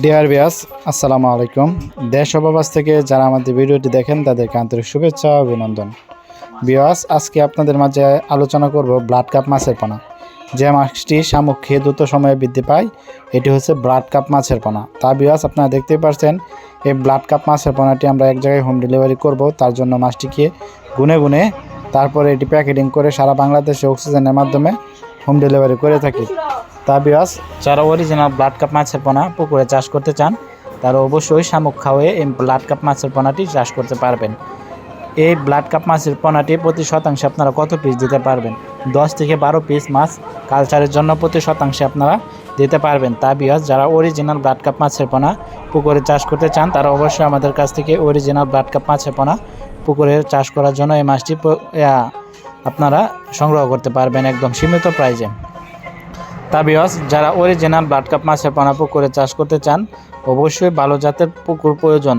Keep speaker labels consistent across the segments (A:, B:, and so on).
A: Deer বিয়াস আসসালামু আলাইকুম। দেশ প্রবাস থেকে যারা আমাদের ভিডিওটি দেখেন, তাদেরকে আন্তরিক শুভেচ্ছা অভিনন্দন। বিয়াস আজকে আপনাদের মাঝে আলোচনা করব ব্লাড কাপ মাছের পোনা। যে মাছটি শামুক খেয়ে দ্রুত সময়ে বৃদ্ধি পায়, এটি হচ্ছে ব্লাড কাপ মাছের পোনা। তা বিয়াস আপনারা দেখতেই পারছেন, এই ব্লাড কাপ মাছের পোনাটি আমরা এক জায়গায় হোম ডেলিভারি করব, তার জন্য মাছটিকে গুনে গুনে তারপরে এটি প্যাকেটিং করে সারা বাংলাদেশে অক্সিজেনের মাধ্যমে হোম ডেলিভারি করে থাকি। তা বিয়াস যারা অরিজিনাল ব্লাড কাপ মাছের পোনা পুকুরে চাষ করতে চান, তারা অবশ্যই শামুক খাওয়ে এই ব্লাড কাপ মাছের পোনাটি চাষ করতে পারবেন। এই ব্লাড কাপ মাছের পোনাটি প্রতি শতাংশে আপনারা কত পিস দিতে পারবেন? দশ থেকে বারো পিস মাছ কালচারের জন্য প্রতি শতাংশে আপনারা দিতে পারবেন। তা বিয়াস যারা অরিজিনাল ব্লাড কাপ মাছের পোনা পুকুরে চাষ করতে চান, তারা অবশ্যই আমাদের কাছ থেকে অরিজিনাল ব্লাড কাপ মাছের পোনা পুকুরে চাষ করার জন্য এই মাছটি আপনারা সংগ্রহ করতে পারবেন একদম সীমিত প্রাইজে তা বিয়স, যারা অরিজিনাল ব্লাড কাপ মাছের পোনা পুকুরে চাষ করতে চান, অবশ্যই ভালো জাতের পুকুর প্রয়োজন।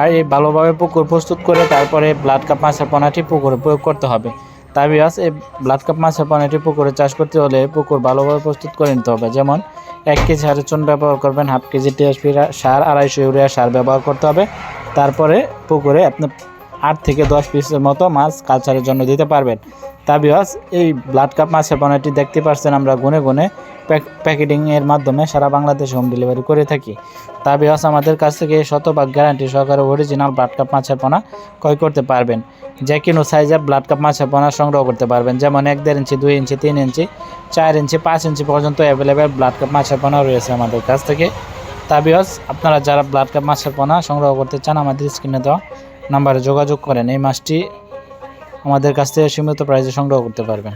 A: আর এই ভালোভাবে পুকুর প্রস্তুত করে তারপরে ব্লাড কাপ মাছের পোনাটি পুকুরে প্রয়োগ করতে হবে। তা বিয়স, এই ব্লাড কাপ মাছের পোনাটি পুকুরে চাষ করতে হলে পুকুর ভালোভাবে প্রস্তুত করে নিতে হবে। যেমন, এক কেজি হারের চুন ব্যবহার করবেন হাফ কেজি টিএসপি সার, আড়াইশো ইউরিয়া সার ব্যবহার করতে হবে। তারপরে পুকুরে আপনি আট থেকে দশ পিসের মতো মাছ কালচারের জন্য দিতে পারবেন। তা বিয়াস এই ব্লাড কাপ মাছের পোনাটি দেখতে পাচ্ছেন আমরা গুনে গুনে প্যাকেটিং এর মাধ্যমে সারা বাংলাদেশে হোম ডেলিভারি করে থাকি। তা বিয়াস আমাদের কাছ থেকে শতভাগ গ্যারান্টি সহকারে অরিজিনাল ব্লাড কাপ মাছের পোনা ক্রয় করতে পারবেন। যে কোনো সাইজের ব্লাড কাপ মাছের পোনা সংগ্রহ করতে পারবেন। যেমন এক দেড় ইঞ্চি, দুই ইঞ্চি, তিন ইঞ্চি, চার ইঞ্চি, পাঁচ ইঞ্চি পর্যন্ত অ্যাভেলেবেল ব্লাড কাপ মাছের পোনা রয়েছে আমাদের কাছ থেকে। তা বিয়াস আপনারা যারা ব্লাড কাপ মাছের পোনা সংগ্রহ করতে চান, আমাদের স্ক্রিনে দেওয়া নাম্বারে যোগাযোগ করেন এই মাছটি আমাদের কাছ থেকে সীমিত প্রাইসে সংগ্রহ করতে পারবেন।